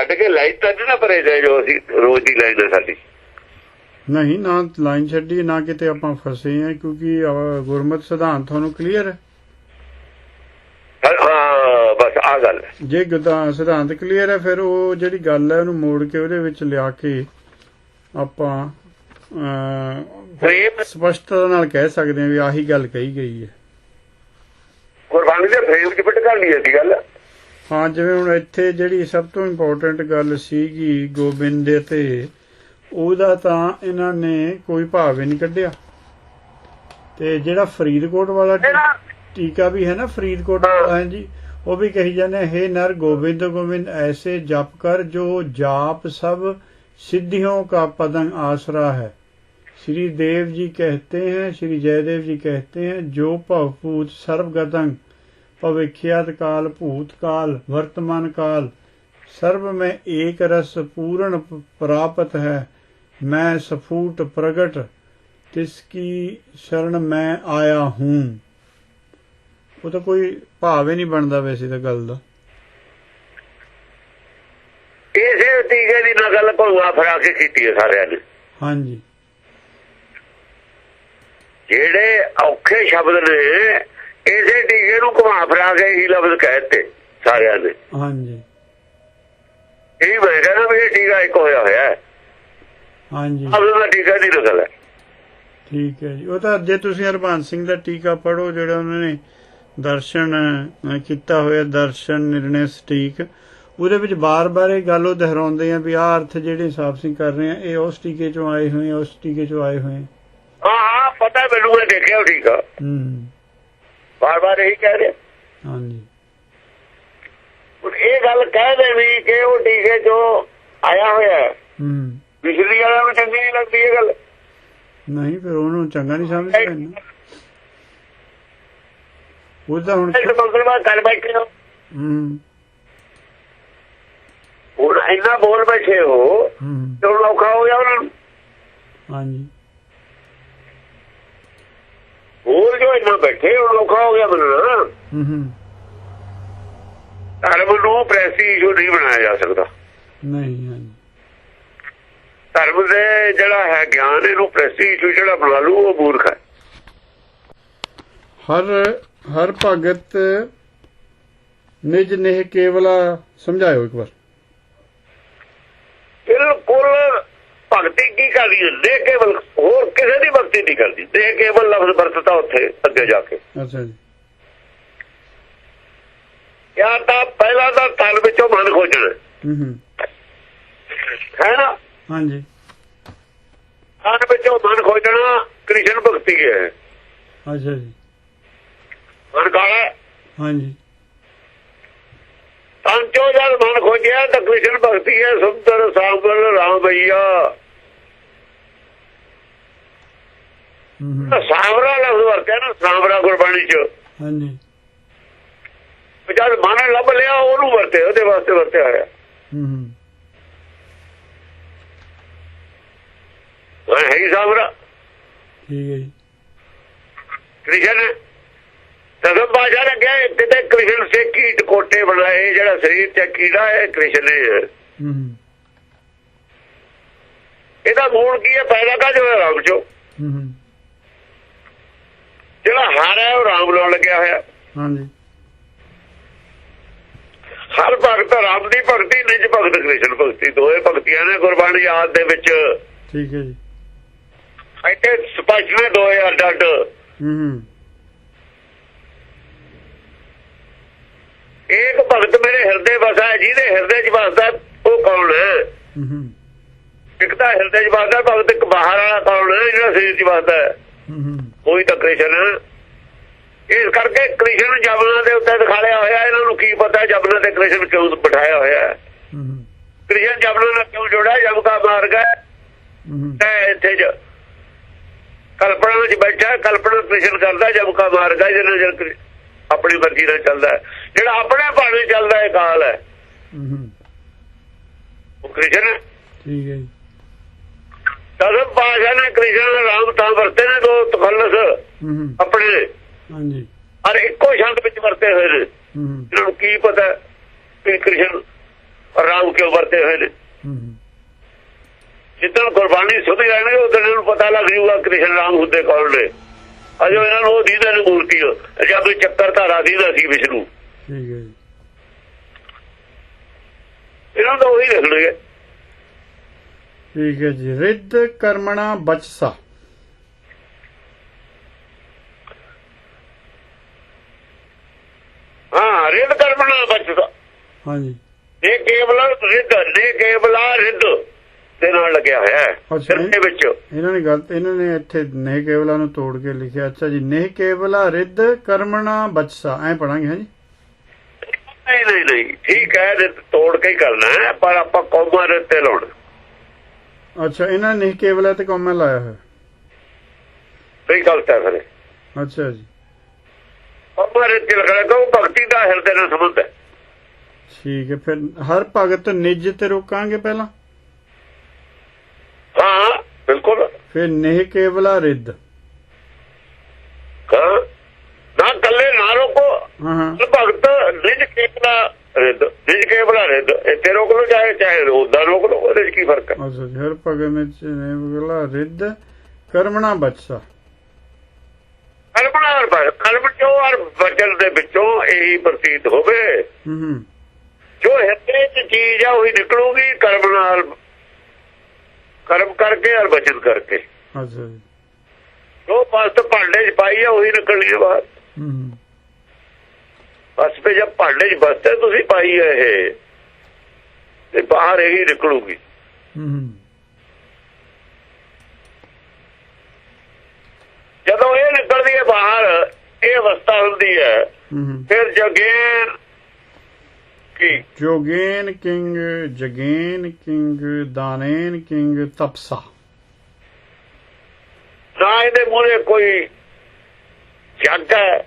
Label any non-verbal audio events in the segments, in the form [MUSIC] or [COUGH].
ਛੱਡ ਕੇ ਲਾਈਨ ਤਾਂ ਨੀ ਨਾ ਪਰੇ ਜਾਏ ਜੋ ਅਸੀਂ ਰੋਜ਼ ਦੀ ਲਾਈਨ ਹੈ ਸਾਡੀ। ਨਹੀਂ ਨਾ ਲਾਈਨ ਛੱਡੀ ਨਾ ਕਿਤੇ ਆਪਾਂ ਫਸੇ ਆ ਕਿਉਂਕਿ ਗੁਰਮਤਿ ਸਿਧਾਂਤ ਤੁਹਾਨੂੰ ਕਲੀਅਰ ਹੈ? ਬਸ ਆ ਗੱਲ। ਜੇ ਗੁਰਦਾ ਸਿਧਾਂਤ ਕਲੀਅਰ ਹੈ ਫਿਰ ਉਹ ਜਿਹੜੀ ਗੱਲ ਹੈ ਉਹਨੂੰ ਮੋੜ ਕੇ ਉਹਦੇ ਵਿੱਚ ਲਿਆ ਕੇ ਆਪਾਂ ਫਰੇਮ ਸਪਸ਼ਟਤਾ ਨਾਲ ਕਹਿ ਸਕਦੇ ਹਾਂ ਵੀ ਆਹੀ ਗੱਲ ਕਹੀ ਗਈ ਹੈ। ਗੁਰਬਾਣੀ ਦੇ ਫਰੇਮ 'ਚ ਫਿੱਟ ਕਰਨੀ ਹੈ ਸੀ ਗੱਲ। ਹਾਂ ਜਿਵੇਂ ਹੁਣ ਇੱਥੇ ਜਿਹੜੀ ਸਭ ਤੋਂ ਇੰਪੋਰਟੈਂਟ ਗੱਲ ਸੀਗੀ ਗੋਬਿੰਦ ਦੇ ਤੇ ਉਹਦਾ ਤਾਂ ਇਹਨਾਂ ਨੇ ਕੋਈ ਭਾਵ ਹੀ ਨਹੀਂ ਕੱਢਿਆ ਤੇ ਜਿਹੜਾ ਫਰੀਦਕੋਟ ਵਾਲਾ ਟੀ- ਜਿਹੜਾ ਟੀਕਾ ਵੀ ਹੈ ਨਾ ਫਰੀਦਕੋਟ ਵਾਲਾ ਹੈ ਜੀ ਉਹ ਵੀ ਕਹੀ ਜਾਂਦੇ ਹੈ ਨਰ गोविंद गोविंद ऐसे जप कर जो जाप सब सिद्धियों का पदंग आसरा है श्री देव जी कहते हैं श्री जयदेव जी कहते हैं जो भवभूत सर्वगतंग ਭਵਿੱਖਿਆਤ ਕਾਲ ਭੂਤ ਕਾਲ ਵਰਤਮਾਨ ਕਾਲ। ਸਰਬ ਮੈਂ ਏਕ ਰਸ ਪੂਰਨ ਪ੍ਰਾਪਤ ਹੈ। ਮੈਂ ਸਫੂਟ ਪ੍ਰਗਟ ਤਿਸ ਕੀ ਸ਼ਰਨ ਮੈਂ ਆਇਆ ਹੂੰ। ਉਹ ਤਾਂ ਕੋਈ ਭਾਵ ਹੀ ਨਹੀਂ ਬਣਦਾ ਵੈਸੇ ਤਾਂ ਗੱਲ ਦਾ। ਇਸੇ ਤੀਜੇ ਦੀ ਨਾ ਗੱਲ ਭਲਵਾ ਫਰਾ ਕੇ ਕੀਤੀ ਹੈ ਸਾਰਿਆਂ ਨੇ। ਹਾਂਜੀ। ਜਿਹੜੇ ਔਖੇ ਸ਼ਬਦ ਨੇ ਇਸੇ ਟੀਕੇ ਨੂੰ ਘੁਮਾ ਫਰਾ ਕੇ ਹੀ ਲਫ਼ਜ਼ ਕਹਿਤੇ ਸਾਰਿਆਂ ਨੇ ਹਾਂਜੀ। ਇਹ ਮੈਂ ਕਹਿੰਦਾ ਵੀ ਇਹ ਟੀਕਾ ਇੱਕ ਹੋਇਆ ਹੋਇਆ ਹੈ। ਹਾਂਜੀ। ਅਬ ਦਾ ਟੀਕਾ ਨਹੀਂ ਨਕਲ ਹੈ। ਠੀਕ ਹੈ ਜੀ। ਉਹ ਤਾਂ ਜੇ ਤੁਸੀਂ ਹਰਬੰਸ ਸਿੰਘ ਦਾ ਟੀਕਾ ਪੜੋ ਜਿਹੜਾ ਉਹਨਾਂ ਨੇ ਦਰਸ਼ਨ ਕੀਤਾ ਹੋਇਆ ਦਰਸ਼ਨ ਨਿਰਣੈ ਸਟੀਕ। ਉਹਦੇ ਵਿੱਚ ਬਾਰ-ਬਾਰ ਇਹ ਗੱਲ ਉਹ ਦੁਹਰਾਉਂਦੇ ਆ ਵੀ ਆਹ ਅਰਥ ਜਿਹੜੇ ਸਾਫ਼ ਸਿੰਘ ਕਰ ਰਹੇ ਆ ਇਹ ਉਸ ਟੀਕੇ ਚੋਂ ਆਏ ਹੋਏ ਆ ਉਸ ਟੀਕੇ ਚੋਂ ਆਏ ਹੋਏ ਆ। ਹਾਂ ਹਾਂ ਪਤਾ ਮੈਨੂੰ ਮੈਂ ਦੇਖਿਆ ਉਹ ਟੀਕਾ। ਹੂੰ। ਬਾਰ ਬਾਰ ਇਹੀ ਕਹਿ ਰਿਹਾ। ਹਾਂਜੀ। ਹੁਣ ਇਹ ਗੱਲ ਕਹਿ ਦੇ ਵੀ ਕਿ ਉਹ ਟੀਕੇ ਜੋ ਆਇਆ ਹੋਇਆ ਹੈ ਹੂੰ। ਬਿਜਲੀ ਵਾਲਿਆਂ ਨੂੰ ਚੰਗੀ ਨਹੀਂ ਲੱਗਦੀ ਇਹ ਗੱਲ। ਨਹੀਂ ਫਿਰ ਉਹਨੂੰ ਚੰਗਾ ਨਹੀਂ ਸਮਝਦੇ ਨਾ। ਉਹ ਤਾਂ ਹੁਣ ਮੁਸਲਮਾਨ ਕਰ ਬੈਠੇ ਹੋ। ਹੁਣ ਇੰਨਾ ਬੋਲ ਬੈਠੇ ਹੋ ਹੂੰ। ਤੇ ਔਖਾ ਹੋ ਗਿਆ ਉਹਨਾਂ ਨੂੰ। ਹਾਂਜੀ। ਬੋਲ ਜੋ ਇੰਨਾ ਬੈਠੇ ਹੁਣ ਔਖਾ ਹੋ ਗਿਆ ਬੰਦਾ ਹੂੰ ਹੂੰ। ਧਰਮ ਨੂੰ ਪ੍ਰੈਸਟੀਜ ਨਹੀਂ ਬਣਾਇਆ ਜਾ ਸਕਦਾ। ਨਹੀਂ ਧਰਮ ਦੇ ਜਿਹੜਾ ਹੈ ਗਿਆਨ ਇਹਨੂੰ ਪ੍ਰੈਸਟੀਜ ਜਿਹੜਾ ਬਣਾ ਲੂ ਉਹ ਮੂਰਖ ਹੈ। ਹਰ ਹਰ ਭਗਤ ਨਿਜ ਨੇਹ ਕੇਵਲਾ ਸਮਝਾਇਓ ਇੱਕ ਵਾਰ ਬਿਲਕੁਲ ਭਗਤੀ ਕੀ ਕਰਦੀ ਹੈ? ਦੇ ਕੇਵਲ ਹੋਰ ਕਿਸੇ ਦੀ ਭਗਤੀ ਨਹੀਂ ਕਰਦੀ। ਦੇ ਕੇਵਲ ਲਫ਼ਜ਼ ਵਰਤਤਾ ਉੱਥੇ ਅੱਗੇ ਜਾ ਕੇ। ਅੱਛਾ ਜੀ। ਤਾਂ ਪਹਿਲਾਂ ਤਾਂ ਤਨ ਵਿੱਚੋਂ ਮਨ ਖੋਜਣਾ। ਹੂੰ ਹੂੰ। ਹੈ ਨਾ? ਹਾਂਜੀ। ਤਨ ਵਿੱਚੋਂ ਮਨ ਖੋਜਣਾ ਕ੍ਰਿਸ਼ਨ ਭਗਤੀ ਹੈ। ਅੱਛਾ ਜੀ। ਮਨ ਕਾਲਾ। ਹਾਂਜੀ। ਤਨ ਚੋਂ ਜਦ ਮਨ ਖੋਜਿਆ ਤਾਂ ਕ੍ਰਿਸ਼ਨ ਭਗਤੀ ਹੈ। ਸੁੰਦਰ ਸਾਂਬਲ ਰਾਮ ਭਈਆ ਹੂੰ ਹੂੰ ਸਾਂਵਰਾ ਲਫ਼ਜ਼ ਵਰਤਿਆ ਨਾ ਸਾਂਵਰਾ ਗੁਰਬਾਣੀ ਚ। ਹਾਂਜੀ। ਜਦ ਮਨ ਲੱਭ ਲਿਆ ਉਹਨੂੰ ਵਰਤੇ ਉਹਦੇ ਵਾਸਤੇ ਵਰਤਿਆ ਹੋਇਆ। ਹੂੰ ਹੂੰ। ਉਹ ਹੈ ਸਾਂਵਰਾ ਠੀਕ ਹੈ ਜੀ। ਕ੍ਰਿਸ਼ਨ ਤਦੋਂ ਬਾਜਾ ਲੱਗਿਆ ਕਿਤੇ ਕ੍ਰਿਸ਼ਨ ਸੇ ਕੀਟ ਕੋਟੇ ਬਣਾਏ ਜਿਹੜਾ ਸਰੀਰ ਤੇ ਕੀੜਾ ਹੈ ਕ੍ਰਿਸ਼ਨ ਹੂੰ ਹੂੰ। ਇਹਦਾ ਮੂਲ ਕੀ ਹੈ? ਪੈਦਾ ਕਾ ਜੋ ਰਾਮ ਚੋ? ਹੂੰ। ਜਿਹੜਾ ਹਾਰ ਹੈ ਉਹ ਰਾਮ ਨਾਲ ਲੱਗਿਆ ਹੋਇਆ। ਹਾਂਜੀ। ਹਰ ਭਗਤ ਰਾਮ ਦੀ ਭਗਤੀ ਨਿਜ ਭਗਤ ਕ੍ਰਿਸ਼ਨ ਭਗਤੀ। ਦੋਏ ਭਗਤੀਆਂ ਨੇ ਗੁਰਬਾਣੀ ਆਦ ਦੇ ਵਿੱਚ ਠੀਕ ਹੈ ਜੀ। ਇੱਥੇ ਸਪਸ਼ਟ ਨੇ ਦੋਏ ਅੱਡ ਅੱਡ ਹੂੰ। ਇੱਕ ਭਗਤ ਮੇਰੇ ਹਿਰਦੇ ਵਸਾ ਜਿਹਦੇ ਹਿਰਦੇ 'ਚ ਵਸਦਾ ਉਹ ਕੌਣ ਹੂੰ। ਇੱਕ ਤਾਂ ਹਿਰਦੇ 'ਚ ਵਸਦਾ ਭਗਤ ਇੱਕ ਬਾਹਰ ਵਾਲਾ ਕੌਣ ਹੈ ਜਿਹੜਾ ਸਰੀਰ 'ਚ ਵਸਦਾ ਹੈ? ਹੂੰ ਹੂੰ ਕੋਈ ਤਾਂ ਕ੍ਰਿਸ਼ਨ। ਇਸ ਕਰਕੇ ਕ੍ਰਿਸ਼ਨ ਜਬਨਾ ਦੇ ਉੱਤੇ ਦਿਖਾਲਿਆ ਹੋਇਆ ਇਹਨਾਂ ਨੂੰ ਕੀ ਪਤਾ ਜਬਨਾ ਤੇ ਕ੍ਰਿਸ਼ਨ ਕਿਉਂ ਬਿਠਾਇਆ ਹੋਇਆ ਹੈ। ਕ੍ਰਿਸ਼ਨ ਜਬਨਾ ਨਾਲ ਕਿਉਂ ਜੋੜਿਆ? ਜਬ ਕਾ ਮਾਰਗ ਹੈ। ਤੇ ਇੱਥੇ ਜ ਕਲਪਨਾ ਵਿੱਚ ਬੈਠਾ ਕਲਪਨਾ ਕ੍ਰਿਸ਼ਨ ਕਰਦਾ ਜਬ ਕਾ ਮਾਰਗ ਹੈ ਜਿਹਨਾਂ ਆਪਣੀ ਮਰਜ਼ੀ ਨਾਲ ਚੱਲਦਾ। ਜਿਹੜਾ ਆਪਣੇ ਭਾਣੇ ਚੱਲਦਾ ਹੈ ਕਾਲ ਹੈ। ਉਹ ਕ੍ਰਿਸ਼ਨ ਠੀਕ ਹੈ ਜੀ। ਤਦ ਪਾਸ਼ਾ ਨੇ ਕ੍ਰਿਸ਼ਨ ਰਾਮ ਤਾਂ ਵਰਤੇ ਨੇ ਦੋ ਤਖੱਲਸ ਹੂੰ ਹੂੰ ਆਪਣੇ। ਹਾਂਜੀ। ਔਰ ਇੱਕੋ ਸ਼ਬਦ ਵਿੱਚ ਵਰਤੇ ਹੋਏ ਨੇ। ਇਹਨਾਂ ਨੂੰ ਕੀ ਪਤਾ ਕਿ ਕ੍ਰਿਸ਼ਨ ਰਾਮ ਕਿਉਂ ਵਰਤੇ ਹੋਏ ਨੇ। ਜਿੱਦਣ ਗੁਰਬਾਣੀ ਸੁਧ ਜਾਣਗੇ ਉਦੋਂ ਇਹਨਾਂ ਨੂੰ ਪਤਾ ਲੱਗ ਜੂਗਾ ਕ੍ਰਿਸ਼ਨ ਰਾਮ ਹੁੰਦੇ ਕੌਣ ਨੇ। ਅਜੋ ਇਹਨਾਂ ਨੂੰ ਉਹ ਦੀਦੇ ਨੇ ਮੂਰਤੀ ਜਦ ਚੱਕਰ ਧਾਰਾ ਦੀਦਾ ਸੀ ਵਿਸ਼ਨੂੰ। ਠੀਕ ਹੈ ਜੀ। ਇਹਨਾਂ ਦਾ ਉਹੀ ਲਿਖਣਗੇ ਠੀਕ ਹੈ ਜੀ। ਰਿੱਧ ਕਰਮਣਾ ਬਚਸਾ। ਹਾਂ ਰਿੱਧ ਕਰਮਣਾ ਬਚਦਾ। ਹਾਂਜੀ। ਇਹ ਕੇਵਲ ਰਿੱਧ ਨੇ ਕੇਵਲਾ ਰਿੱਧ ਦੇ ਨਾਲ ਲੱਗਿਆ ਹੋਇਆ ਹੈ ਅੱਛਾ। ਸਿਰ ਦੇ ਵਿੱਚ। ਇਹਨਾਂ ਨੇ ਗਲਤ ਇਹਨਾਂ ਨੇ ਇੱਥੇ ਨਹਿ ਕੇਵਲਾ ਨੂੰ ਤੋੜ ਕੇ ਲਿਖਿਆ। ਅੱਛਾ ਜੀ ਨਹਿ ਕੇਵਲਾ ਰਿੱਧ ਕਰਮਣਾ ਬਚਸਾ। ਐ ਪੜਾਂਗੇ ਹਾਂਜੀ ਨਹੀਂ ਨਹੀਂ ਨਹੀਂ ਠੀਕ ਹੈ ਰਿੱਧ ਤੋੜ ਕੇ ਹੀ ਕਰਨਾ ਹੈ ਪਰ ਆਪਾਂ ਕੌਮਾ ਰਿੱਧ ਤੇ ਲਾਉਣਾ। ਅੱਛਾ ਇਹਨਾਂ ਨੇ ਕੇਵਲਾ ਤੇ ਕੌਮਾ ਲਾਇਆ ਹੋਇਆ। ਸਹੀ ਗਲਤ ਹੈ ਫਿਰ। ਅੱਛਾ ਜੀ। ਕੌਮਾ ਰਿੱਧ ਤੇ ਲੱਗਣਾ ਕਿਉਂ ਭਗਤੀ ਦਾ ਹਿਰਦੇ ਨਾਲ ਸੰਬੰਧ ਹੈ? ਠੀਕ ਹੈ ਫਿਰ ਹਰ ਭਗਤ ਨਿਜ ਤੇ ਰੋਕਾਂਗੇ ਪਹਿਲਾਂ? ਹਾਂ ਬਿਲਕੁਲ। ਫਿਰ ਨਹਿ ਕੇਵਲਾ ਰਿੱਧ। ਨਾ ਕੱਲੇ ਨਾ ਰੋਕੋ। ਹਾਂ ਭਗਤ ਨਿਜ ਕੇਵਲਾ ਰਿੱਧ ਨਿਜ ਕੇਵਲਾ ਰਿੱਧ ਇੱਥੇ ਰੋਕ ਲੋ ਚਾਹੇ ਚਾਹੇ ਉਦਾਂ ਰੋਕ ਲੋ ਉਹਦੇ ਕੀ ਫ਼ਰਕ ਹੈ? ਅੱਛਾ ਹਰ ਭਗਤ ਨਿਜ ਕੇਵਲਾ ਰਿੱਧ ਕਰਮਣਾ ਬਚਸਾ। ਕਲਪਨਾ ਪਰ ਕਲਪ ਚੋਂ ਔਰ ਵਚਨ ਦੇ ਵਿੱਚੋਂ ਇਹੀ ਪ੍ਰਤੀਤ ਹੋਵੇ? ਜੋ ਹਿਰਦੇ ਚ ਚੀਜ਼ ਆ ਉਹੀ ਨਿਕਲੂਗੀ ਕਰਮ ਨਾਲ। ਕਰਮ ਕਰਕੇ ਔਰ ਵਚਨ ਕਰਕੇ। ਅੱਛਾ ਜੀ। ਪਸਤ ਭਾਂਡੇ ਚ ਪਾਈ ਆ ਉਹੀ ਨਿਕਲਣੀ ਬਾਹਰ। ਬਸ ਤੇ ਜਦ ਭਾਂਡੇ ਚ ਬਸਤੇ ਤੁਸੀਂ ਪਾਈ ਹੈ ਇਹ। ਤੇ ਬਾਹਰ ਇਹੀ ਨਿਕਲੂਗੀ। ਹੂੰ। ਜਦੋਂ ਇਹ ਨਿਕਲਦੀ ਹੈ ਬਾਹਰ ਇਹ ਅਵਸਥਾ ਹੁੰਦੀ ਹੈ। ਫਿਰ ਜਗੇਨ ਕੀ? ਜੋਗੇਨ ਕਿੰਗ ਜਗੇਨ ਕਿੰਗ ਦਾਨੇਨ ਕਿੰਗ ਤਪਸਾ। ਨਾ ਇਹਦੇ ਮੂਹਰੇ ਕੋਈ ਜੱਗ ਹੈ।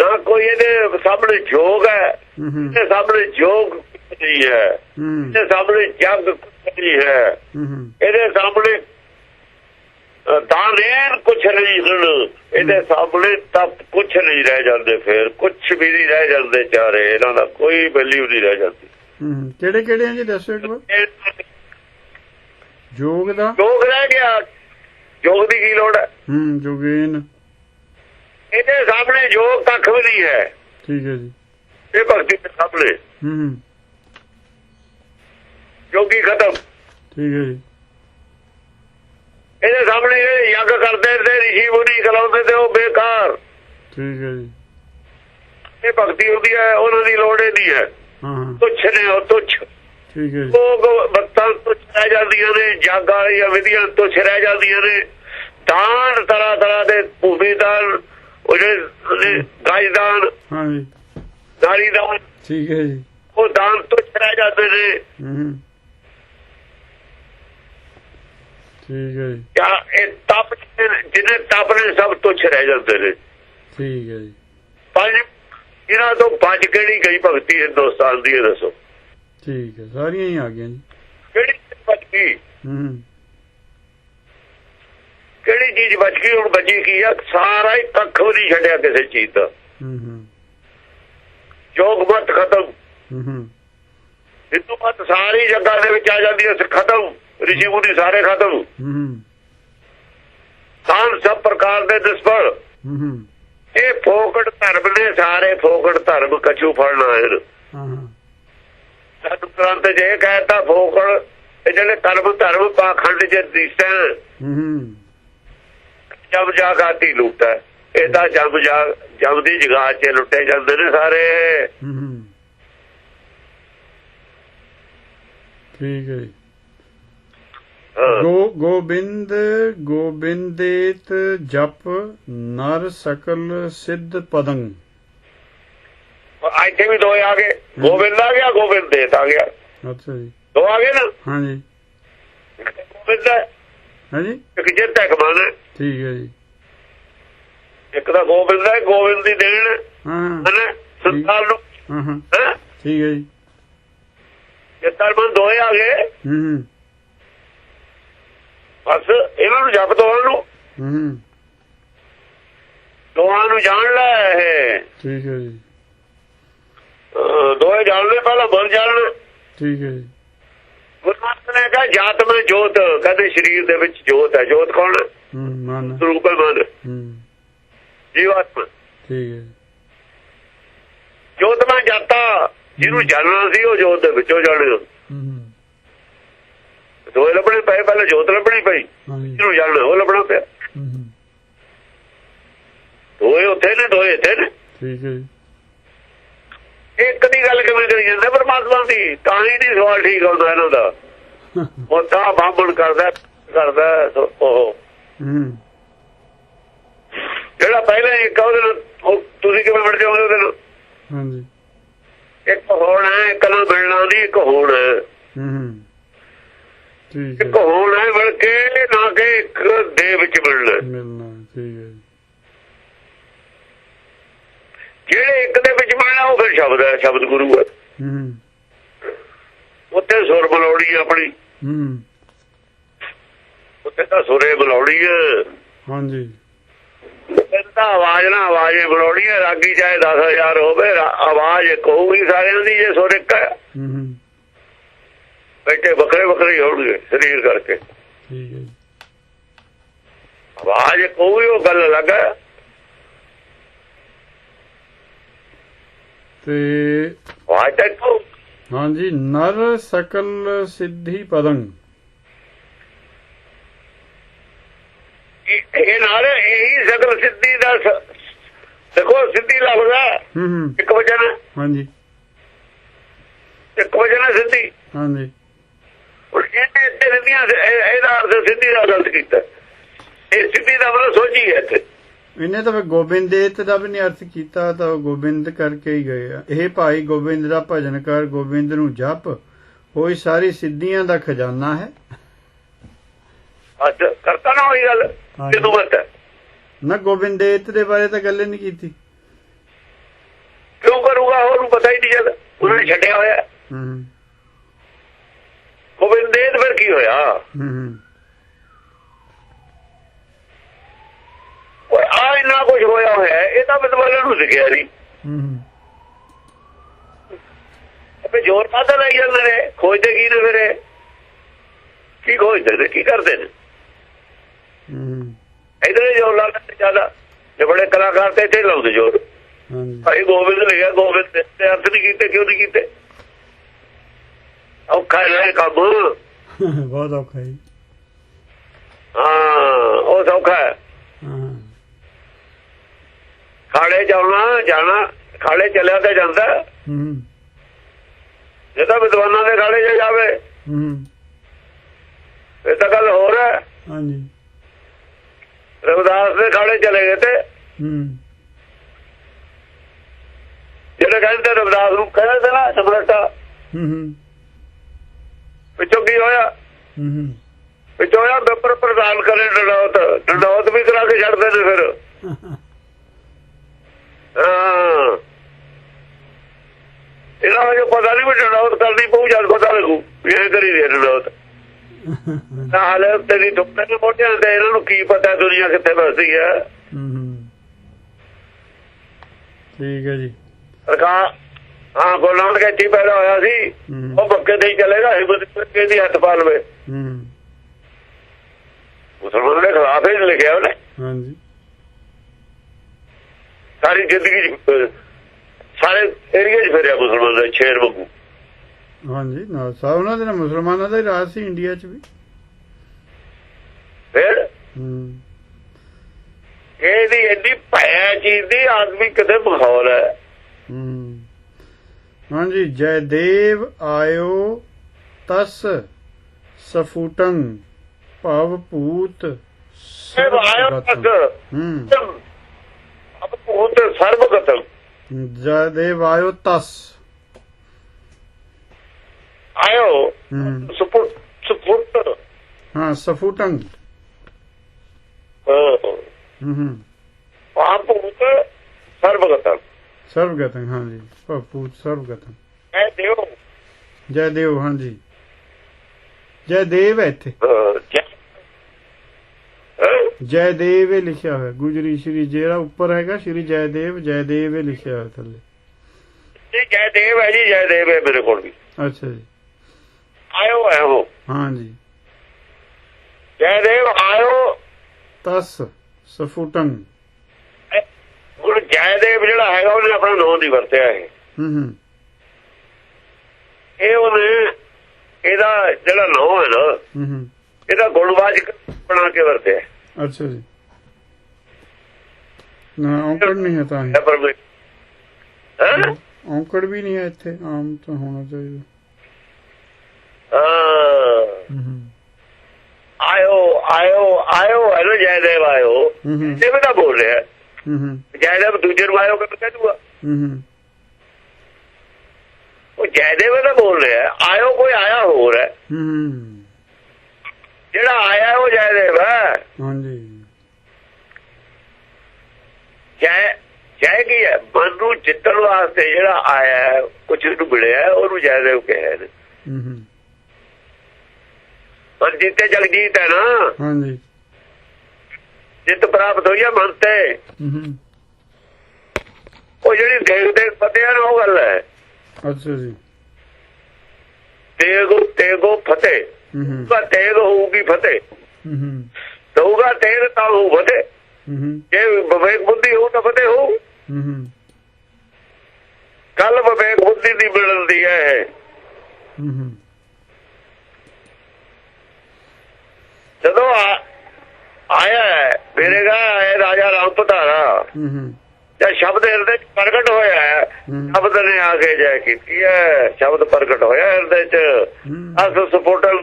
ਨਾ ਕੋਈ ਇਹਦੇ ਸਾਹਮਣੇ ਜੋਗ ਹੈ। ਇਹਦੇ ਸਾਹਮਣੇ ਜੋਗ ਨਹੀਂ ਹੈ। ਇਹਦੇ ਸਾਹਮਣੇ ਜੱਗ ਨਹੀਂ ਹੂੰ। ਇਹਦੇ ਸਾਹਮਣੇ ਅ, ਦਾਨੇਨ ਕੁਛ ਨਹੀਂ ਹੁਣ। ਇਹਦੇ ਸਾਹਮਣੇ ਤਪ ਕੁਛ ਨਹੀਂ ਰਹਿ ਜਾਂਦੇ ਫਿਰ। ਕੁਛ ਵੀ ਨਹੀਂ ਰਹਿ ਜਾਂਦੇ ਚਾਰੇ। ਇਹਨਾਂ ਦਾ ਕੋਈ ਵੈਲਿਊ ਨਹੀਂ ਰਹਿ ਜਾਂਦੀ। ਕਿਹੜੇ ਕਿਹੜੇ ਆ ਜੀ? ਦੱਸੋ ਇੱਕ ਵਾਰ। ਜੋਗ ਦਾ? ਜੋਗ ਰਹਿ ਗਿਆ। ਜੋਗ ਦੀ ਕੀ ਲੋੜ ਹੈ? ਹੂੰ ਜੋਗੇਨ। ਇਹਦੇ ਸਾਹਮਣੇ ਜੋਗ ਕੱਖ ਵੀ ਨਹੀਂ ਹੈ। ਠੀਕ ਹੈ ਜੀ। ਇਹ ਭਗਤੀ ਦੇ ਸਾਹਮਣੇ। ਹੂੰ। ਜੋਗੀ ਖਤਮ। ਠੀਕ ਹੈ ਜੀ। ਇਹਦੇ ਸਾਹਮਣੇ ਇਹ ਯੱਗ ਕਰਦੇ ਤੇ ਰਿਸ਼ੀ ਮੁਨੀ ਕਲਾਉਂਦੇ ਤੇ ਉਹ ਬੇਕਾਰ। ਠੀਕ ਹੈ ਜੀ। ਇਹ ਭਗਤੀ ਹੁੰਦੀ ਹੈ ਉਹਨਾਂ ਦੀ ਲੋੜ ਨਹੀਂ ਹੈ। ਤੁੱਛ ਨੇ ਉਹ ਤੁੱਛ। ਠੀਕ ਹੈ ਜੀ। ਉਹ ਬੱਤਾਂ ਤੁੱਛ ਰਹਿ ਜਾਂਦੀਆਂ ਨੇ ਜੱਗ ਵਾਲੀਆਂ ਵਿਧੀਆਂ ਤੁੱਛ ਰਹਿ ਜਾਂਦੀਆਂ ਨੇ। ਦਾਨ ਤਰ੍ਹਾਂ ਤਰ੍ਹਾਂ ਦੇ ਭੂਮੀ ਦਾਨ ਉਹ ਜਿਹੜੇ ਗਾਈ ਦਾਨ ਹਾਂ ਜੀ। ਨਾਰੀ ਦਾਨ। ਠੀਕ ਹੈ ਜੀ। ਉਹ ਦਾਨ ਤੁੱਛ ਰਹਿ ਜਾਂਦੇ ਨੇ। ਹੂੰ ਹੂੰ ਠੀਕ ਹੈ ਜੀ। ਜਾਂ ਇਹ ਤਪ ਜਿਹਨੇ ਤਪ ਨੇ ਸਭ ਤੁੱਛ ਰਹਿ ਜਾਂਦੇ ਨੇ। ਠੀਕ ਹੈ ਜੀ। ਪੰਜ ਇਹਨਾਂ ਤੋਂ ਬਚ ਕਿਹੜੀ ਗਈ ਭਗਤੀ ਹਿੰਦੁਸਤਾਨ ਦੀ ਇਹ ਦੱਸੋ। ਠੀਕ ਹੈ ਸਾਰੀਆਂ ਹੀ ਆ ਗਈਆਂ ਜੀ। ਕਿਹੜੀ ਚੀਜ਼ ਬਚ ਗਈ? ਹੂੰ। ਹੂੰ ਕਿਹੜੀ ਚੀਜ਼ ਬਚ ਗਈ ਹੁਣ ਬਚੀ ਕੀ ਆ? ਸਾਰਾ ਹੀ ਕੱਖ ਵੀ ਨਹੀਂ ਛੱਡਿਆ ਕਿਸੇ ਚੀਜ਼ ਦਾ। ਹੂੰ ਹੂੰ। ਜੋਗ ਮਤ ਖਤਮ। ਹੂੰ ਹੂੰ। ਹਿੰਦੂ ਮਤ ਸਾਰੀ ਜਗ੍ਹਾ ਦੇ ਵਿੱਚ ਆ ਜਾਂਦੀ ਹੈ ਖਤਮ। ਰਿਸ਼ੀ ਮੁਨੀ ਸਾਰੇ ਖਤਮ ਹੂੰ ਤਾਂ ਸਭ ਪ੍ਰਕਾਰ ਦੇ ਦੁਸ਼ਮਣ ਹੂੰ ਇਹ ਫੋਕਟ ਧਰਮ ਨੇ ਸਾਰੇ ਫੋਕਟ ਧਰਮ ਕਛੂ ਫੜਨਾ ਹੈ ਹਾਂ ਸਾਧੂ ਗ੍ਰੰਥ 'ਚ ਇਹ ਫੋਕਟ ਇਹ ਜਿਹੜੇ ਕਰਮ ਧਰਮ ਪਾਖੰਡ ਚ ਦਿਸਦਾ ਹੂੰ ਹੂੰ ਜਬ ਜਾਗਾਤੀ ਲੁੱਟਾ ਇਹ ਤਾਂ ਜਬ ਜਾ ਜਬ ਦੀ ਜਗਾਹ 'ਚ ਲੁੱਟੇ ਜਾਂਦੇ ਨੇ ਸਾਰੇ ਹੂੰ ਠੀਕ ਹੈ ਗੋ ਗੋਬਿੰਦ ਗੋਬਿੰਦੇਤ ਜਪ ਨਰ ਸਕਲ ਸਿੱਧ ਪਦੰ। ਇੱਥੇ ਵੀ ਦੋ ਆ ਗਏ। ਗੋਬਿੰਦ ਆ ਗਿਆ ਗੋਬਿੰਦ ਦੇਤ ਆ ਗਿਆ। ਅੱਛਾ ਜੀ। ਦੋ ਆ ਗਏ ਨਾ? ਹਾਂਜੀ। ਗੋਬਿੰਦ ਹਾਂਜੀ। ਇੱਕ ਜਿੱਤ ਹੈ ਕਮਾਨ ਠੀਕ ਹੈ ਜੀ। ਇੱਕ ਤਾਂ ਗੋਬਿੰਦ ਹੈ ਗੋਬਿੰਦ ਦੀ ਦੇਣ। ਹੈ। ਸੰਸਾਰ ਨੂੰ। ਹਾਂ? ਠੀਕ ਹੈ ਜੀ। ਇਹ ਤਰਮਨ ਦੋਏ ਆ ਗਏ। ਹੂੰ। ਬਸ ਇਹਨਾਂ ਨੂੰ ਜਪ ਦੋਹਾਂ ਨੂੰ ਹੂੰ। ਦੋਹਾਂ ਨੂੰ ਜਾਣ ਲੈ ਇਹ। ਠੀਕ ਹੈ ਜੀ। ਕਿਉਂ ਜਾਣਦੇ ਪਹਿਲਾਂ ਮਨ ਜਾਣਨਾ ਠੀਕ ਹੈ ਜੀ। ਗੁਰਮਤਿ ਨੇ ਕਿਹਾ ਜਾਤ ਮੈਂ ਜੋਤ ਕਹਿੰਦੇ ਸਰੀਰ ਦੇ ਵਿੱਚ ਜੋਤ ਹੈ। ਜੋਤ ਕੌਣ? ਹੈ ਮਨ। ਸਰੂਪ ਹੈ ਮਨ। ਹੂੰ। ਜੀਵਾਤਮਾ। ਠੀਕ ਹੈ ਜੀ। ਜੋਤ ਮੈਂ ਜਾਤਾ ਜਿਹਨੂੰ ਜਾਣਨਾ ਸੀ ਉਹ ਜੋਤ ਦੇ ਵਿੱਚੋਂ ਜਾਣਿਆ ਹੂੰ। ਦੋਏ ਲੱਭਣੇ ਪਏ ਪਹਿਲਾਂ ਜੋਤ ਲੱਭਣੀ ਪਈ ਜਿਹਨੂੰ ਜਾਣਨਾ ਉਹ ਲੱਭਣਾ ਪਿਆ। ਹੂੰ ਹੂੰ, ਦੋਏ ਉੱਥੇ ਨੇ ਦੋਏ ਇੱਥੇ ਨੇ। ਠੀਕ ਹੈ ਇੱਕ ਦੀ ਗੱਲ ਕਿਵੇਂ ਕਰੀ ਜਾਂਦੇ ਪਰਮਾਤਮਾ ਦੀ? ਤਾਂ ਹੀ ਨਹੀਂ ਸਵਾਲ ਠੀਕ ਹੁੰਦਾ ਇਹਨਾਂ ਦਾ। [LAUGHS] ਉਹ ਤਾਂ ਬਾਹਮਣ ਕਰਦਾ ਕਰਦਾ ਉਹ। ਹੂੰ। ਜਿਹੜਾ ਪਹਿਲਾਂ ਨਾਲ ਉਹ ਤੁਸੀਂ ਕਿਵੇਂ ਮਿਲ ਜਾਓਗੇ ਉਹਦੇ ਨਾਲ? ਹਾਂਜੀ। ਇੱਕ ਹੋਣਾ ਹੈ, ਇੱਕ ਨਾਲ ਮਿਲਣਾ ਨਹੀਂ ਇੱਕ ਹੋਣਾ। ਹੈ। ਠੀਕ ਹੈ। ਹੋਣਾ ਹੈ ਮਿਲ ਕੇ ਨਾ ਕਿ ਇੱਕ ਦੇ ਵਿੱਚ ਮਿਲਣਾ। ਮਿਲਣਾ ਠੀਕ ਹੈ। ਜਿਹੜੇ ਇੱਕ ਦੇ ਵਿੱਚ ਮਿਲਣਾ ਉਹ ਫਿਰ ਸ਼ਬਦ ਹੈ ਸ਼ਬਦ ਗੁਰੂ ਹੈ। ਹੂੰ। ਉੱਥੇ ਸੁਰ ਹੈ ਆਪਣੀ। ਹੂੰ। ਉੱਥੇ ਤਾਂ ਸੁਰੇ ਮਲਾਉਣੀ ਹੈ। ਹਾਂਜੀ। ਤਾਂ ਆਵਾਜ਼ ਨਾ ਆਵਾਜ਼ ਮਲਾਉਣੀ ਹੈ। ਰਾਗੀ ਚਾਹੇ 10000 ਹੋਵੇ ਆਵਾਜ਼ ਇੱਕ ਹੋਊਗੀ ਸਾਰਿਆਂ ਦੀ ਜੇ ਸੁਰ ਇੱਕ ਹੈ ਹੂੰ। ਬੈਠੇ ਵੱਖਰੇ ਵੱਖਰੇ ਹੋਣਗੇ ਸਰੀਰ ਕਰਕੇ। ਠੀਕ ਹੈ। ਆਵਾਜ਼ ਹੋਊਗੀ ਉਹ ਗੱਲ ਅਲੱਗ ਹੈ। ਤੇ ਆਵਾਜ਼ ਇੱਕੋ ਹਾਂਜੀ ਨਰ ਸਕਲ ਸਿੱਧੀ ਪਦੰ। ਇਹ ਇਹ ਨਾਲ ਇਹੀ ਸਗਲ ਸਿੱਧੀ ਦਾ ਦੇਖੋ ਸਿੱਧੀ ਲਫ਼ਜ਼ ਹੂੰ। ਇੱਕ ਵਚਨ ਹੈ, ਹਾਂਜੀ। ਇੱਕ ਵਚਨ ਹੈ ਸਿੱਧੀ। ਹਾਂਜੀ ਹੁਣ ਇਹਨੇ ਇੱਥੇ ਸਿੱਧੀਆਂ ਇਹ- ਇਹਦਾ ਅਰਥ ਸਿੱਧੀ ਦਾ ਗਲਤ ਕੀਤਾ। ਇਹ ਸਿੱਧੀ ਦਾ ਮਤਲਬ ਸੋਝੀ ਹੈ ਇੱਥੇ। ਇਹਨੇ ਤਾਂ ਫਿਰ ਗੋਬਿੰਦ ਦੇਤ ਦਾ ਵੀ ਨਹੀਂ ਅਰਥ ਕੀਤਾ ਤਾਂ ਗੋਬਿੰਦ ਕਰਕੇ ਹੀ ਗਏ ਆ। ਇਹ ਭਾਈ ਗੋਬਿੰਦ ਦਾ ਭਜਨ ਕਰ ਗੋਬਿੰਦ ਨੂੰ ਜਪ। ਹੋਈ ਸਾਰੀ ਸਿੱਧੀਆਂ ਦਾ ਖਜ਼ਾਨਾ ਹੈ। ਅੱਜ ਕਰਤਾ ਨਾ ਹੋਈ ਗੱਲ। ਕਿਦੋਂ ਨਾ ਗੋਬਿੰਦ ਦੇਤ ਦੇ ਬਾਰੇ ਤਾਂ ਗੱਲ ਨਹੀਂ ਕੀਤੀ। ਕਿਉਂ ਕਰੂਗਾ ਉਹਨੂੰ ਪਤਾ ਹੀ ਨਹੀਂ ਜਦ ਉਹਨਾਂ ਛੱਡਿਆ ਹੋਇਆ। ਹੈ। ਤੇ ਫਿਰ ਕੀ ਹੋਇਆ? ਹੂੰ ਓਏ ਆ ਇੰਨਾ ਕੁਝ ਹੋਇਆ ਹੋਇਆ ਇਹ ਤਾਂ ਵਿਦਵਾਨਾਂ ਨੂੰ ਸਿੱਖਿਆ ਨਹੀਂ। ਹੂੰ ਆਪੇ ਜ਼ੋਰ ਕਾਹਦਾ ਲਾਈ ਜਾਂਦੇ ਨੇ ਖੋਜਦੇ ਕੀ ਨੇ ਫਿਰ? ਕੀ ਖੋਜਦੇ ਨੇ ਕੀ ਕਰਦੇ ਨੇ? ਹੂੰ ਇਧਰੇ ਜ਼ੋਰ ਲਾਉਂਦੇ ਜ਼ਿਆਦਾ। ਜੇ ਬੜੇ ਕਲਾਕਾਰ ਤੇ ਇੱਥੇ ਲਾਉਂਦੇ ਜ਼ੋਰ। ਭਾਈ ਗੋਬਿੰਦ ਲਿਖਿਆ ਗੋਬਿੰਦ ਤੇ ਅਰਥ ਨਹੀਂ ਕੀਤੇ ਕਿਉਂ ਨਹੀਂ ਕੀਤੇ? ਔਖਾ ਹੈ ਕੰਮ। [LAUGHS] ਬਹੁਤ ਔਖਾ ਹੈ ਹਾਂ ਉਹ ਸੌਖਾ ਹੈ। ਹਾਂ। ਖਾੜੇ ਜਾਣਾ ਜਾਣਾ ਖਾੜੇ ਚੱਲਿਆ ਤੇ ਜਾਂਦਾ। ਹੂੰ। ਜੇ ਤਾਂ ਵਿਦਵਾਨਾਂ ਦੇ ਖਾੜੇ 'ਚ ਜਾਵੇ। ਹੂੰ। ਇਹ ਤਾਂ ਗੱਲ ਹੋਰ ਹੈ। ਹਾਂਜੀ। ਰਵਿਦਾਸ ਦੇ ਖਾੜੇ ਚਲੇ ਗਏ ਤੇ। ਹੂੰ। ਜਿਹੜੇ ਕਹਿੰਦੇ ਰਵਿਦਾਸ ਨੂੰ ਕਹਿੰਦੇ ਨਾ ਸਮਰਟਾ ਹੂੰ ਹੂੰ। ਵਿੱਚੋਂ ਕੀ ਹੋਇਆ। ਹੂੰ ਹੂੰ ਵਿੱਚੋਂ ਹੋਇਆ ਪੇਪਰ ਪ੍ਰਦਾਨ ਕਰੇ ਡੰਡੌਤ। ਡੰਡੌਤ ਵੀ ਕਰਾ ਕੇ ਛੱਡਦੇ ਨੇ ਫਿਰ। ਹਾਂ। ਇਹਨਾਂ ਨੂੰ ਪਤਾ ਨਹੀਂ ਵੀ ਡੰਡੌਤ ਕਰਨੀ ਪਊ ਜਦ ਪਤਾ ਲੱਗੂ ਇਹ ਕਰੀ ਦੇ ਡੰਡੌਤ। ਹਾਲੇ ਤੇਰੀ ਦੁੱਖਾਂ ਦੇ ਮੋਢਿਆਂ ਤੇ ਇਹਨਾਂ ਨੂੰ ਕੀ ਪਤਾ ਦੁਨੀਆ ਕਿੱਥੇ ਵਸਦੀ ਹੂੰ। ਹੂੰ ਠੀਕ ਹੈ ਜੀ। ਸਰਕਾਰ ਹਾਂ ਗੋਲਾਂ ਦੇ ਇੱਥੇ ਪੈਦਾ ਹੋਇਆ ਸੀ। ਉਹ ਬੱਕੇ ਤੇ ਹੀ ਚੱਲੇਗਾ ਹਿੰਮਤ ਕਰਕੇ ਦੀ ਹੱਥ ਪਾ ਲਵੇ। ਹੂੰ। ਮੁਸਲਮਾਨਾਂ ਦੇ ਖਿਲਾਫ ਹੀ ਲਿਖਿਆ ਉਹਨੇ। ਹਾਂਜੀ। ਸਾਰੀ ਜ਼ਿੰਦਗੀ ਸਾਰੇ ਏਰੀਏ 'ਚ ਫਿਰਿਆ ਮੁਸਲਮਾਨ ਦਾ ਸ਼ੇਰ ਵਾਂਗੂ। ਹਾਂਜੀ ਨਾ ਸਾ ਉਹਨਾਂ ਦੇ ਮੁਸਲਮਾਨਾਂ ਦਾ ਹੀ ਰਾਜ ਸੀ ਇੰਡੀਆ 'ਚ ਵੀ। ਫਿਰ? ਹੂੰ। ਇਹਦੀ ਐਡੀ ਭੈ ਚੀਜ਼ ਦੀ ਆਦਮੀ ਕਿਤੇ ਮਾਹੌਲ ਹੈ। ਹੂੰ। ਹਾਂਜੀ ਜੈਦੇਵ ਆਇਓ ਤਸ ਸਫੂਟੰ ਭਵ ਭੂਤ ਤੱਕ ਹੂੰ। ਅਬ ਬਹੁਤ ਸਰਬਗਤਮ ਜੈਦੇਵ ਆਇਓ ਤਸ। ਆਇਓ। ਸੁਪੁਰ ਸੁਪੁਰ ਹਾਂ ਸਫੂਟੰ। ਹਾਂ। ਹੂੰ ਹੂੰ। ਆਪ ਬਹੁਤ ਸਰਬਗਤਮ ਸਰਵਗਤੰ ਹਾਂਜੀ। ਭਵ ਭੂਤ ਸਰਵਗਤੰ ਇਹ ਦਿਓ ਜੈਦੇਵ ਹਾਂਜੀ। ਜੈਦੇਵ ਹੈ ਇੱਥੇ। ਜੈ- ਇਹ ਲਿਖਿਆ ਹੋਇਆ। ਗੁਜਰੀ ਸ਼੍ਰੀ ਜਿਹੜਾ ਉੱਪਰ ਹੈਗਾ ਸ਼੍ਰੀ ਜੈਦੇਵ ਜੈਦੇਵ ਇਹ ਲਿਖਿਆ ਹੋਇਆ ਥੱਲੇ। ਜੀ ਜੈ ਦੇਵ ਹੈ ਜੀ ਜੈ ਦੇਵ ਹੈ ਮੇਰੇ ਕੋਲ ਵੀ। ਅੱਛਾ ਜੀ। ਆਇਓ ਹੈ ਉਹ ਹਾਂ ਜੀ ਜੈ ਦੇਵ ਆਇਓ। ਤਸ ਸਫੁਟੰ। ਹੁਣ ਜੈ ਦੇਵ ਜਿਹੜਾ ਹੈਗਾ ਉਹਨੇ ਆਪਣਾ ਨਾਮ ਨਹੀਂ ਵਰਤਿਆ ਇਹ। ਹੂੰ ਹੂੰ। ਇਹ ਉਹਨੇ ਇਹਦਾ ਜਿਹੜਾ ਨਾਮ ਹੈ ਨਾ ਹੂੰ ਹੂੰ। ਇਹਦਾ ਗੁਣਵਾਚਕ ਬਣਾ ਕੇ ਵਰਤਿਆ। ਅੱਛਾ ਜੀ। ਨਾ ਔਂਕੜ ਨਹੀਂ ਹੈ ਤਾਂ ਹੈ? ਔਂਕੜ ਵੀ ਨਹੀਂ ਹੈ ਇੱਥੇ ਆਮ ਤਾਂ ਹੋਣਾ ਚਾਹੀਦਾ। ਆਇਓ ਆਇਓ ਆਇਓ ਹੈ ਨਾ ਜੈ ਦੇਵ ਆਇਓ ਇਹ ਤਾਂ ਬੋਲ ਰਿਹਾ। ਹੈ। ਹੂੰ ਹੂੰ ਜੈ ਦੇਵ ਦੂਜੇ ਨੂੰ ਆਇਓ ਕਿਵੇਂ ਕਹਿ ਦੂਗਾ? ਹੂੰ ਹੂੰ ਉਹ ਜੈ ਦੇਵ ਤਾਂ ਬੋਲ ਰਿਹਾ। ਆਇਓ ਕੋਈ ਆਇਆ ਹੋਰ ਹੈ। ਹੂੰ ਜਿਹੜਾ ਆਇਆ ਉਹ ਜੈ ਦੇਵ ਹੈ। ਹਾਂਜੀ। ਜੈ ਜੈ ਕੀ ਹੈ? ਮਨ ਨੂੰ ਜਿੱਤਣ ਵਾਸਤੇ ਜਿਹੜਾ ਆਇਆ ਕੁਛ ਨੂੰ ਮਿਲਿਆ ਉਹਨੂੰ ਜੈ ਦੇਵ ਕਹਿੰਦੇ ਹੂੰ ਹੂੰ ਮਨ ਜਿੱਤੇ ਜਗਜੀਤ ਹੈ ਨਾ। ਹਾਂਜੀ। ਜਿੱਤ ਪ੍ਰਾਪਤ ਹੋਈ ਹੈ ਮਨ ਤੇ ਹੂੰ ਹੂੰ ਉਹ ਜਿਹੜੀ ਦੇਖ ਦੇਖ ਫਤਿਹ ਨਾ ਉਹ ਗੱਲ ਹੈ। ਅੱਛਾ ਜੀ। ਤੇਗੋ ਤੇਗੋ ਫਤਿਹ। ਹੂੰ ਹੂੰ ਉਹਦਾ ਤੇਗ ਹੋਊਗੀ ਫਤਿਹ। ਹੂੰ ਹੂੰ ਦਊਗਾ ਤੇਗ ਤਾਂ ਹੋਊ ਫਤਿਹ। ਹੂੰ ਹੂੰ ਜੇ ਵਿਵੇਕ ਬੁੱਧੀ ਹੋਊ ਤਾਂ ਫਤਿਹ ਹੂੰ ਹੂੰ ਕੱਲ ਵਿਵੇਕ ਬੁੱਧੀ ਦੀ ਮਿਲਦੀ ਹੈ। ਹੂੰ ਹੂੰ ਜਦੋਂ ਆ- ਆਇਆ ਹੈ, ਮੇਰੇ ਗਾ ਆਇਆ ਰਾਜਾ ਰਾਮ ਪਧਾਰਾ ਹੂੰ ਹੂੰ। ਜਦ ਸ਼ਬਦ ਹਿਰਦੇ ਚ ਪ੍ਰਗਟ ਹੋਇਆ ਹੈ। ਸ਼ਬਦ ਨੇ ਆ ਕੇ ਜੈ ਕੀਤੀ ਹੈ। ਸ਼ਬਦ ਪ੍ਰਗਟ ਹੋਇਆ ਹਿਰਦੇ ਚ। ਅਸ ਸਪੋਰਟਲ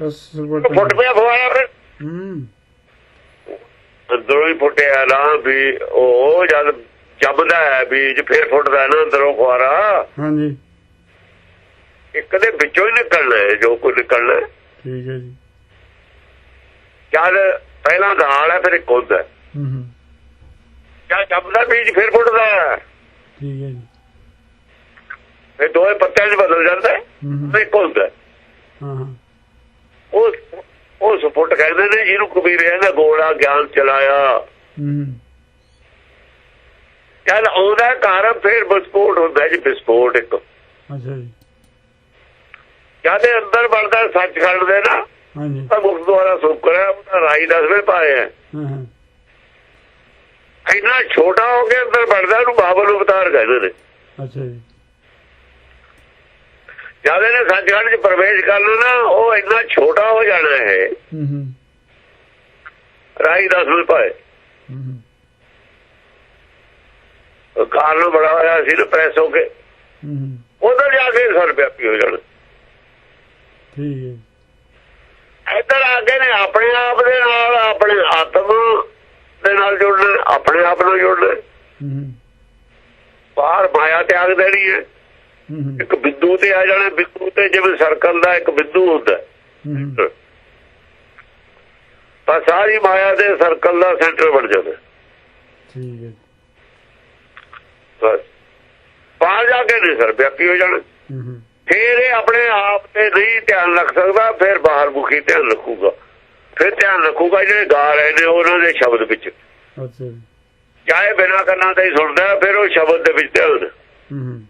ਤਸ ਫੁੱਟ ਪਿਆ ਫਵਾਇਆ ਫਿਰ ਹੂੰ। ਹੀ ਫੁੱਟਿਆ ਨਾ ਵੀ ਉਹ ਜਦ ਜੰਮਦਾ ਹੈ ਬੀਜ ਫਿਰ ਫੁੱਟਦਾ ਨਾ ਅੰਦਰੋਂ ਫੁਆਰਾ ਹਾਂਜੀ। ਇੱਕ ਦੇ ਵਿੱਚੋਂ ਹੀ ਨਿਕਲਣਾ ਹੈ ਜੋ ਕੁਝ ਨਿਕਲਣਾ ਹੈ। ਠੀਕ ਹੈ ਜੀ। ਜਦ ਪਹਿਲਾਂ ਦਾਲ ਹੈ ਫਿਰ ਇੱਕ ਹੁੰਦਾ ਹੈ। ਹੂੰ ਜਦ ਜੰਮਦਾ ਬੀਜ ਫਿਰ ਫੁੱਟਦਾ ਠੀਕ ਹੈ ਜੀ। ਫਿਰ ਦੋਏ ਪੱਤਿਆਂ 'ਚ ਬਦਲ ਜਾਂਦਾ ਹੈ ਇੱਕ ਹੁੰਦਾ ਹੈ। ਉਹ ਉਹ ਸਪੋਰਟ ਕਹਿੰਦੇ ਨੇ ਜਿਹਨੂੰ ਕਬੀਰ ਕਹਿੰਦਾ ਗੋਲਾ ਗਿਆਨ ਚਲਾਇਆ। ਹੂੰ ਜਦ ਆਉਂਦਾ ਕਾਰਨ ਫਿਰ ਵਿਸਫੋਟ ਹੁੰਦਾ ਜੀ ਵਿਸਫੋਟ ਇੱਕ। ਅੱਛਾ ਜੀ। ਜਦ ਅੰਦਰ ਵੜਦਾ ਸੱਚਖੰਡ ਦੇ ਨਾ ਹਾਂਜੀ। ਤਾਂ ਗੁਰਦੁਆਰਾ ਸੁਕਰਿਆ ਉਹਦਾ ਰਾਈ ਦਸਵੇਂ ਪਾਏ ਹੈ। ਹਾਂ ਹਾਂ। ਇੰਨਾ ਛੋਟਾ ਹੋ ਕੇ ਅੰਦਰ ਵੜਦਾ ਉਹਨੂੰ ਬਾਬਲ ਅਵਤਾਰ ਕਹਿੰਦੇ ਨੇ। ਅੱਛਾ ਜੀ। ਜਦ ਇਹਨੇ ਸੱਚਖੰਡ 'ਚ ਪ੍ਰਵੇਸ਼ ਕਰਨਾ ਨਾ ਉਹ ਇੰਨਾ ਛੋਟਾ ਹੋ ਜਾਣਾ ਹੈ। ਰਾਈ ਦਸਵੇਂ ਪਾਏ ਕਾਰਨ ਬੜਾ ਹੋਇਆ ਸੀ ਨਾ ਪ੍ਰੈਸ ਹੋ ਕੇ ਉਧਰ ਜਾ ਕੇ ਸਰ ਵਿਆਪੀ ਹੋ ਜਾਣਾ। ਇੱਧਰ ਆ ਕੇ ਨੇ ਆਪਣੇ ਆਪ ਦੇ ਨਾਲ ਆਪਣੇ ਆਤਮ ਦੇ ਨਾਲ ਜੁੜਨਾ ਆਪਣੇ ਆਪ ਨਾਲ ਜੁੜਨਾ। ਬਾਹਰ ਮਾਇਆ ਤਿਆਗ ਦੇਣੀ ਹੈ। ਇੱਕ ਬਿੰਦੂ ਤੇ ਆ ਜਾਣਾ ਬਿੰਦੂ ਤੇ ਜਿਵੇਂ ਸਰਕਲ ਦਾ ਇੱਕ ਬਿੰਦੂ ਹੁੰਦਾ। ਤਾਂ ਸਾਰੀ ਮਾਇਆ ਦੇ ਸਰਕਲ ਦਾ ਸੈਂਟਰ ਬਣ ਜਾਂਦਾ। ਠੀਕ ਹੈ। ਬਸ। ਬਾਹਰ ਜਾ ਕੇ ਨਹੀਂ ਸਰ ਵਿਆਪੀ ਹੋ ਜਾਣਾ। ਫਿਰ ਇਹ ਆਪਣੇ ਆਪ ਤੇ ਨਹੀਂ ਧਿਆਨ ਰੱਖ ਸਕਦਾ ਫਿਰ ਬਾਹਰ ਮੁਖੀ ਧਿਆਨ ਰੱਖੂਗਾ। ਫਿਰ ਧਿਆਨ ਰੱਖੂਗਾ ਜਿਹੜੇ ਗਾ ਰਹੇ ਨੇ ਉਹਨਾਂ ਦੇ ਸ਼ਬਦ ਵਿੱਚ। ਅੱਛਾ ਜੀ। ਚਾਹੇ ਬਿਨਾਂ ਕੰਨਾਂ ਤੇ ਹੀ ਸੁਣਦਾ ਫਿਰ ਉਹ ਸ਼ਬਦ ਦੇ ਵਿੱਚ ਧਿਆਨ ਹੂੰ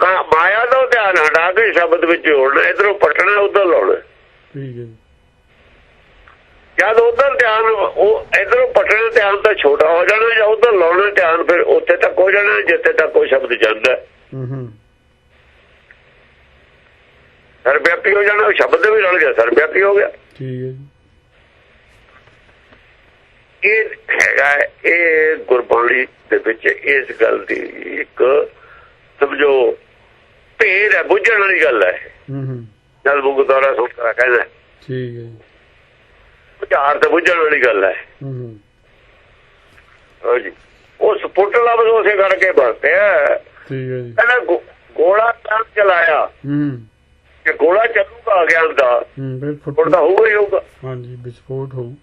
ਕਾ- ਮਾਇਆ ਤੋਂ ਧਿਆਨ ਹਟਾ ਕੇ ਸ਼ਬਦ ਵਿੱਚ ਜੋੜਨਾ ਇਧਰੋਂ ਪਟਣਾ ਉਧਰ ਲਾਉਣਾ। ਠੀਕ ਹੈ ਜੀ। ਜਦ ਉਧਰ ਧਿਆਨ ਉਹ ਇਧਰੋਂ ਪਟਣਾ ਧਿਆਨ ਤਾਂ ਛੋਟਾ ਹੋ ਜਾਣਾ ਜਾਂ ਉਧਰ ਲਾਉਣਾ ਧਿਆਨ ਫਿਰ ਉੱਥੇ ਤੱਕ ਹੋ ਜਾਣਾ ਜਿੱਥੇ ਤੱਕ ਉਹ ਸ਼ਬਦ ਜਾਂਦਾ। ਹੂੰ ਹੂੰ। ਸਰਵਿਆਪੀ ਹੋ ਜਾਣਾ ਸ਼ਬਦ ਵੀ ਰਲ ਗਿਆ ਸਰਵਿਆਪੀ ਹੋ ਗਿਆ। ਠੀਕ ਹੈ ਜੀ। ਇਹ ਹੈਗਾ ਇਹ ਗੁਰਬਾਣੀ ਦੇ ਵਿੱਚ ਇਸ ਗੱਲ ਦੀ ਇੱਕ ਸਮਝੋ ਭੇਦ ਹੈ ਬੁੱਝਣ ਵਾਲੀ ਗੱਲ ਹੈ। ਹੂੰ ਹੂੰ। ਜਦ ਬੁਗਦਾਰਾ ਸੁਣਦਾ ਕਹਿੰਦਾ ਠੀਕ ਹੈ ਜੀ। ਵਿਚਾਰ ਤੇ ਬੁੱਝਣ ਵਾਲੀ ਗੱਲ ਹੈ। ਹੂੰ ਹੂੰ। ਹਾਂਜੀ ਉਹ ਸਪੁੱਟ ਲਫ਼ਜ਼ ਉਸੇ ਕਰਕੇ ਵਰਤਿਆ ਠੀਕ ਹੈ ਜੀ। ਕਹਿੰਦਾ ਗੋਲਾ ਤਾਂ ਚਲਾਇਆ। ਹੂੰ। ਚੱਲੂਗਾ ਗਿਆਨ ਦਾ ਹੂੰ ਫੁੱਟ ਫੁੱਟਦਾ ਹੋਊਗਾ ਹੀ ਹੋਊਗਾ। ਹਾਂਜੀ ਵਿਸਫੋਟ ਹੋ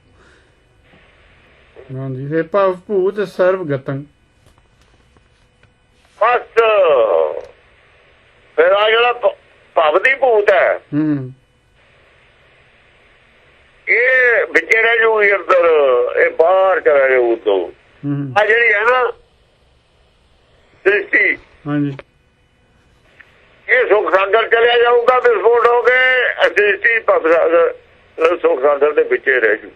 ਹਾਂਜੀ ਫਿਰ ਭਵ ਭੂਤ ਸਰਵ ਗਤੰ ਬਸ। ਫਿਰ ਆ ਜਿਹੜਾ ਭਵ ਦੀ ਭੂਤ ਹੈ। ਹੂੰ। ਇਹ ਵਿੱਚੇ ਰਹਿ ਜੂਗੀ ਅੰਦਰ। ਇਹ ਬਾਹਰ ਚਲਾ ਜਾਊ ਤੋਂ ਹੂੰ। ਆ ਜਿਹੜੀ ਹੈ ਨਾ ਸ੍ਰਿਸ਼ਟੀ। ਹਾਂਜੀ। ਇਹ ਸੁਖ ਸਾਗਰ ਚਲਿਆ ਜਾਊਗਾ ਵਿਸਫੋਟ ਹੋ ਕੇ ਸ੍ਰਿਸ਼ਟੀ ਭਵ ਸਾਗਰ ਸੁਖ ਸਾਗਰ ਦੇ ਵਿੱਚੇ ਰਹਿ ਜੂ।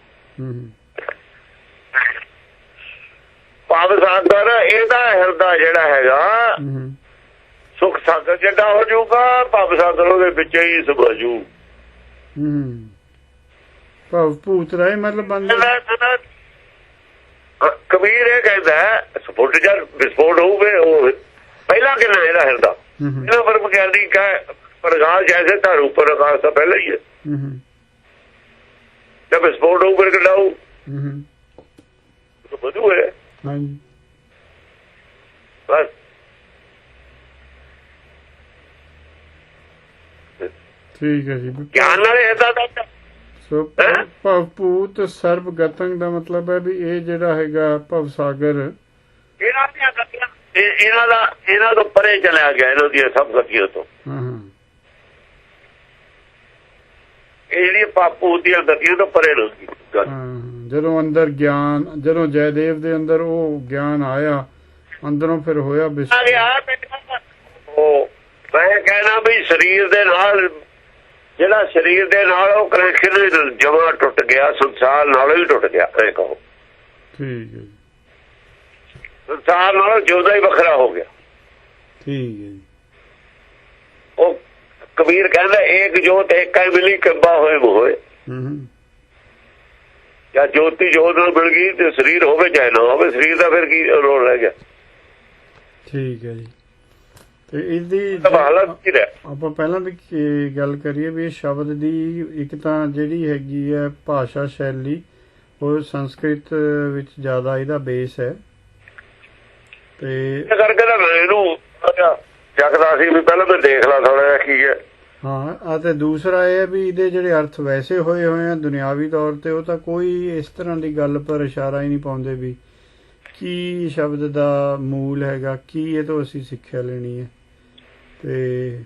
ਭਵ ਸਾਗਰ ਇਹਦਾ ਹਿਰਦਾ ਜਿਹੜਾ ਹੈਗਾ ਸੁਖ ਸਾਗਰ ਜਿਹੜਾ ਹੋ ਜਾਊਗਾ ਭਵ ਸਾਗਰ ਉਹਦੇ ਵਿੱਚ ਹੀ ਸਮਝੂ ਹੂੰ ਭਵ ਭੂਤ ਰਹੇ ਮਤਲਬ ਬੰਦੇ ਕਬੀਰ ਇਹ ਕਹਿੰਦਾ ਸਪੋਰਟ ਜਦ ਵਿਸਫੋਟ ਹੋਊਗੇ ਉਹ ਪਹਿਲਾਂ ਕਿੰਨਾ ਇਹਦਾ ਹਿਰਦਾ? ਇਹਨਾਂ ਪਰ ਵਿਗਿਆਨੀ ਕਹੇ ਪ੍ਰਗਾਲ ਜੈਸੇ ਧਰ ਉੱਪਰ ਆਕਾਸ਼ ਤਾਂ ਪਹਿਲਾਂ ਹੀ ਹੈ। ਹੂੰ ਜਦ ਕਿੰਨਾ ਹੋਊ ਹੂੰ ਤਾਂ ਹੈ। ਹਾਂਜੀ। ਬਸ। ਠੀਕ ਹੈ ਜੀ। ਗਿਆਨ ਨਾਲ ਇਹਦਾ ਤਾਂ ਸੋ ਹੈਂ? ਭਵ ਭੂਤ ਸਰਬ ਗਤੰਗ ਦਾ ਮਤਲਬ ਹੈ ਵੀ ਇਹ ਜਿਹੜਾ ਹੈਗਾ ਭਵ ਸਾਗਰ ਇਹਨਾਂ ਦੀਆਂ ਗਤੀਆਂ ਇਹ- ਇਹਨਾਂ ਦਾ ਇਹਨਾਂ ਤੋਂ ਪਰੇ ਚਲਿਆ ਗਿਆ ਇਹਨਾਂ ਦੀਆਂ ਸਭ ਗਤੀਆਂ ਤੋਂ। ਇਹ ਜਿਹੜੀ ਪਾਪੂ ਦੀਆਂ ਗਤੀਆਂ ਤੋਂ ਪਰੇ ਰਹੂਗੀ ਗੱਲ। ਹਾਂ, ਜਦੋਂ ਅੰਦਰ ਗਿਆਨ ਜਦੋਂ ਜੈਦੇਵ ਦੇ ਅੰਦਰ ਉਹ ਗਿਆਨ ਆਇਆ ਅੰਦਰੋਂ ਫਿਰ ਹੋਇਆ ਵਿਸ ਆ ਗਿਆ ਉਹ ਮੈਂ ਕਹਿਣਾ ਵੀ ਸਰੀਰ ਦੇ ਨਾਲ ਜਿਹੜਾ ਸਰੀਰ ਦੇ ਨਾਲ ਉਹ ਕਨੈਕਸ਼ਨ ਜਮਾ ਟੁੱਟ ਗਿਆ ਸੰਸਾਰ ਨਾਲੋਂ ਹੀ ਟੁੱਟ ਗਿਆ ਐ ਕਹੋ। ਠੀਕ ਹੈ ਸੰਸਾਰ ਨਾਲੋਂ ਜਿਉਦਾ ਹੀ ਵੱਖਰਾ ਹੋ ਗਿਆ। ਠੀਕ ਹੈ ਜੀ। ਉਹ ਕਬੀਰ ਕਹਿੰਦਾ ਏਕ ਜੋਤ ਏਕਾ ਹੀ ਮਿਲੀ ਕੰਬਾ ਹੋਏ ਹੋਏ। ਹੂੰ ਜਾਂ ਜੋਤੀ ਜੋਤ ਨਾਲ ਮਿਲ ਗਈ ਤੇ ਸਰੀਰ ਹੋਵੇ ਚਾਹੇ ਨਾ ਹੋਵੇ ਸਰੀਰ ਦਾ ਫਿਰ ਕੀ ਰੋਲ ਰਹਿ ਗਿਆ? ਠੀਕ ਹੈ ਜੀ। ਤੇ ਇਹਦੀ ਸਭ ਹਾਲਤ ਕੀ ਰਹਿ ਆਪਾਂ ਪਹਿਲਾਂ ਵੀ ਗੱਲ ਕਰੀਏ ਵੀ ਇਹ ਸ਼ਬਦ ਦੀ ਇੱਕ ਤਾਂ ਜਿਹੜੀ ਹੈਗੀ ਹੈ ਭਾਸ਼ਾ ਸ਼ੈਲੀ ਉਹ ਸੰਸਕ੍ਰਿਤ ਵਿੱਚ ਜ਼ਿਆਦਾ ਇਹਦਾ ਬੇਸ ਹੈ। ਤੇ ਇਹ ਕਰਕੇ ਤਾਂ ਮੈਂ ਇਹਨੂੰ ਚੱਕਦਾ ਸੀ ਵੀ ਪਹਿਲਾਂ ਮੈਂ ਦੇਖ ਲਾ ਥੋੜਾ ਕੀ ਹੈ। ਹਾਂ ਅਤੇ ਦੂਸਰਾ ਇਹ ਹੈ ਵੀ ਇਹਦੇ ਜਿਹੜੇ ਅਰਥ ਵੈਸੇ ਹੋਏ ਹੋਏ ਆ ਦੁਨਿਆਵੀ ਤੌਰ ਤੇ ਉਹ ਤਾਂ ਕੋਈ ਇਸ ਤਰ੍ਹਾਂ ਦੀ ਗੱਲ ਪਰ ਇਸ਼ਾਰਾ ਹੀ ਨਹੀਂ ਪਾਉਂਦੇ ਵੀ ਕੀ ਸ਼ਬਦ ਦਾ ਮੂਲ ਹੈਗਾ ਕੀ ਇਹ ਤੋਂ ਅਸੀਂ ਸਿੱਖਿਆ ਲੈਣੀ ਹੈ। ਤੇ